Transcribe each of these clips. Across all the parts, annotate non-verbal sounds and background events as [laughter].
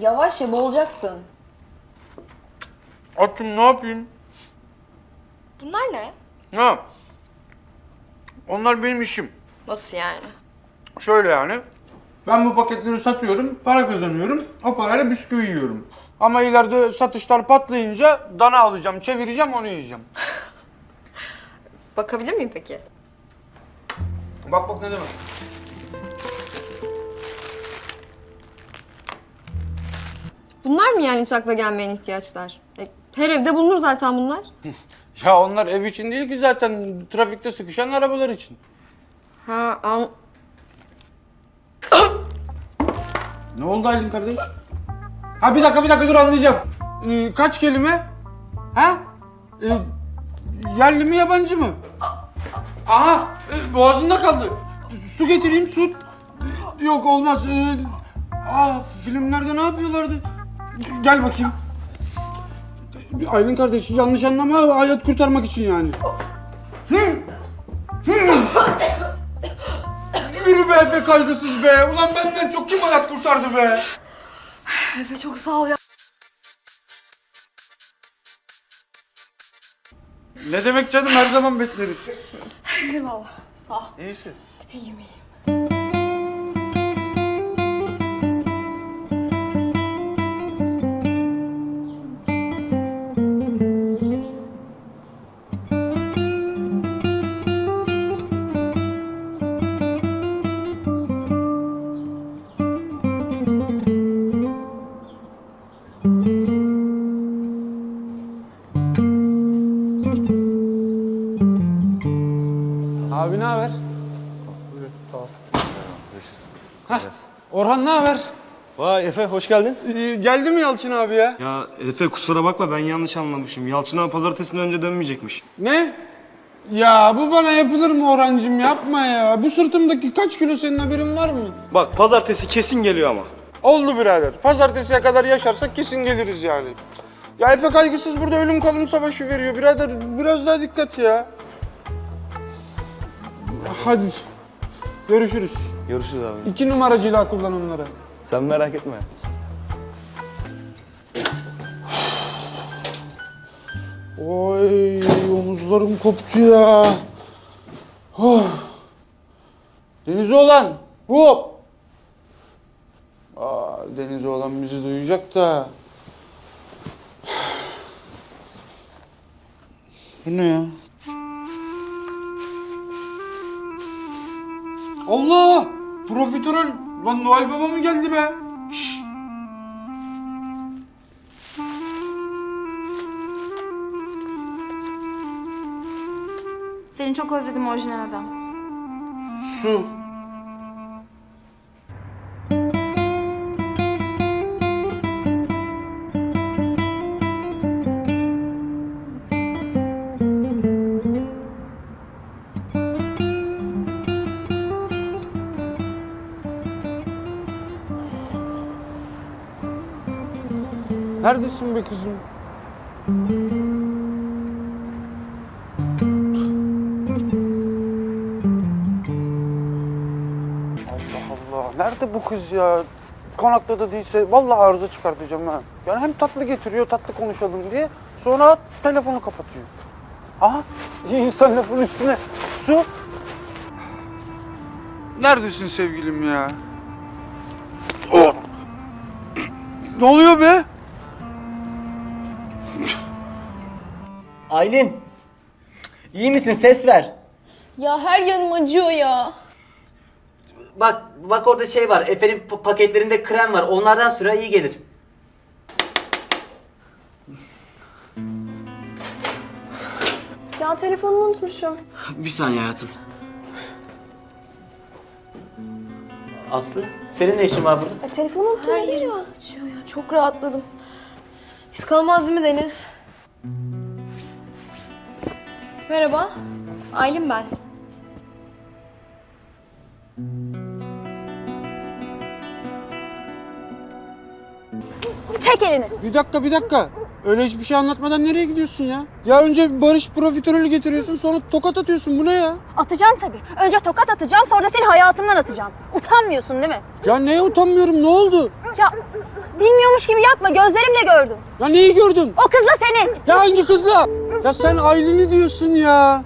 Yavaş ya boğulacaksın. Açım ne yapayım? Bunlar ne? Ha. Onlar benim işim. Nasıl yani? Şöyle yani. Ben bu paketleri satıyorum, para kazanıyorum. O parayla bisküvi yiyorum. Ama ileride satışlar patlayınca dana alacağım, çevireceğim, onu yiyeceğim. [laughs] Bakabilir miyim peki? Bak bak ne demek. Bunlar mı yani hiç akla gelmeyen ihtiyaçlar? E, her evde bulunur zaten bunlar. [laughs] Ya onlar ev için değil ki zaten trafikte sıkışan arabalar için. Ha an... [coughs] Ne oldu Aylin kardeş? Ha bir dakika bir dakika dur anlayacağım. Ee, kaç kelime? Ha? Ee, yerli mi yabancı mı? Aha e, boğazında kaldı. Su getireyim su. Yok olmaz. Ee, aa filmlerde ne yapıyorlardı? Gel bakayım. Aylin kardeş yanlış anlama hayat kurtarmak için yani. Yürü be Efe kaygısız be. Ulan benden çok kim hayat kurtardı be? Efe çok sağ ol ya. Ne demek canım her zaman bekleriz. Eyvallah. Sağ ol. İyisi. İyiyim iyiyim. Vay Efe hoş geldin. Ee, geldi mi Yalçın abi ya? Ya Efe kusura bakma ben yanlış anlamışım. Yalçın abi pazartesinden önce dönmeyecekmiş. Ne? Ya bu bana yapılır mı Orhancığım yapma ya. Bu sırtımdaki kaç kilo senin haberin var mı? Bak pazartesi kesin geliyor ama. Oldu birader. Pazartesiye kadar yaşarsak kesin geliriz yani. Ya Efe kaygısız burada ölüm kalım savaşı veriyor birader. Biraz daha dikkat ya. Hadi. Görüşürüz. Görüşürüz abi. İki numaracıyla kullan onları. Sen merak etme. Oy omuzlarım koptu ya. Oh. Deniz olan. Hop. Aa, Deniz olan bizi duyacak da. Bu ne ya? Allah! Profiterol! Lan Noel Baba mı geldi be? Şşş! Seni çok özledim orijinal adam. Su. Neredesin be kızım? Allah Allah. Nerede bu kız ya? Konakta da değilse vallahi arıza çıkartacağım ha. Yani hem tatlı getiriyor, tatlı konuşalım diye. Sonra telefonu kapatıyor. Aha, [laughs] insan lafın üstüne su. Neredesin sevgilim ya? Oh! Ne oluyor be? Aylin. iyi misin? Ses ver. Ya her yanım acıyor ya. Bak, bak orada şey var. Efe'nin pa- paketlerinde krem var. Onlardan süre iyi gelir. Ya telefonumu unutmuşum. Bir saniye hayatım. Aslı, senin ne işin var burada? E, telefonu unuttum her ya. Çok rahatladım. Hiç kalmaz mi Deniz? Merhaba. Aylin ben. Çek elini. Bir dakika, bir dakika. Öyle hiçbir şey anlatmadan nereye gidiyorsun ya? Ya önce barış profiterolü getiriyorsun sonra tokat atıyorsun. Bu ne ya? Atacağım tabii. Önce tokat atacağım sonra da seni hayatımdan atacağım. Utanmıyorsun değil mi? Ya neye utanmıyorum ne oldu? Ya bilmiyormuş gibi yapma gözlerimle gördüm. Ya neyi gördün? O kızla seni. Ya hangi kızla? Ya sen Aylin'i diyorsun ya.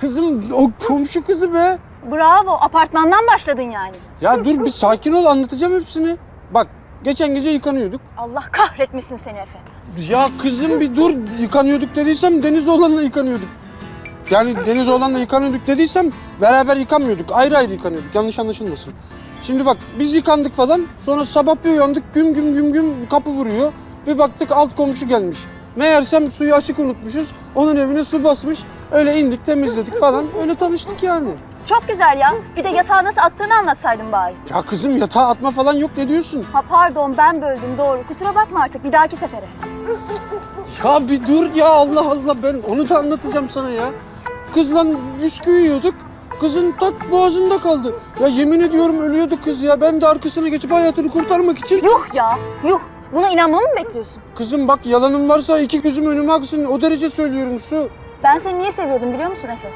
Kızım o komşu kızı be. Bravo apartmandan başladın yani. Ya dur bir sakin ol anlatacağım hepsini. Bak geçen gece yıkanıyorduk. Allah kahretmesin seni Efe. Ya kızım bir dur yıkanıyorduk dediysem Deniz oğlanla yıkanıyorduk. Yani Deniz oğlanla yıkanıyorduk dediysem beraber yıkanmıyorduk. Ayrı ayrı yıkanıyorduk. Yanlış anlaşılmasın. Şimdi bak biz yıkandık falan. Sonra sabah bir uyandık güm güm güm güm kapı vuruyor. Bir baktık alt komşu gelmiş. Meğersem suyu açık unutmuşuz. Onun evine su basmış. Öyle indik temizledik falan. Öyle tanıştık yani. Çok güzel ya. Bir de yatağı nasıl attığını anlatsaydın bari. Ya kızım yatağa atma falan yok ne diyorsun? Ha pardon ben böldüm doğru. Kusura bakma artık bir dahaki sefere. Ya bir dur ya Allah Allah ben onu da anlatacağım sana ya. Kızla bisküvi yiyorduk. Kızın tat boğazında kaldı. Ya yemin ediyorum ölüyordu kız ya. Ben de arkasına geçip hayatını kurtarmak için. Yuh ya yuh. Buna inanmamı mı bekliyorsun? Kızım bak yalanım varsa iki gözüm önüme aksın. O derece söylüyorum Su. Ben seni niye seviyordum biliyor musun Efe?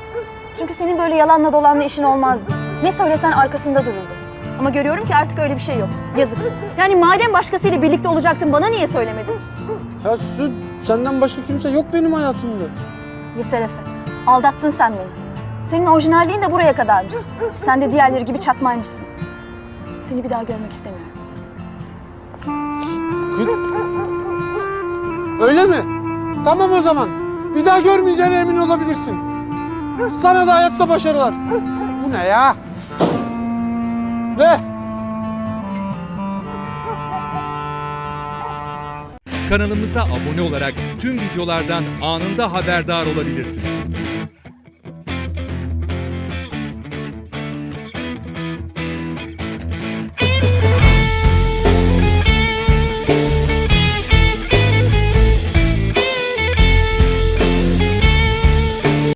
Çünkü senin böyle yalanla dolanla işin olmazdı. Ne söylesen arkasında dururdum. Ama görüyorum ki artık öyle bir şey yok. Yazık. Yani madem başkasıyla birlikte olacaktın bana niye söylemedin? Ya Su senden başka kimse yok benim hayatımda. Yeter Efe. Aldattın sen beni. Senin orijinalliğin de buraya kadarmış. Sen de diğerleri gibi çakmaymışsın. Seni bir daha görmek istemiyorum. Öyle mi? Tamam o zaman. Bir daha görmeyeceğine emin olabilirsin. Sana da hayatta başarılar. Bu ne ya? Ne? Kanalımıza abone olarak tüm videolardan anında haberdar olabilirsiniz.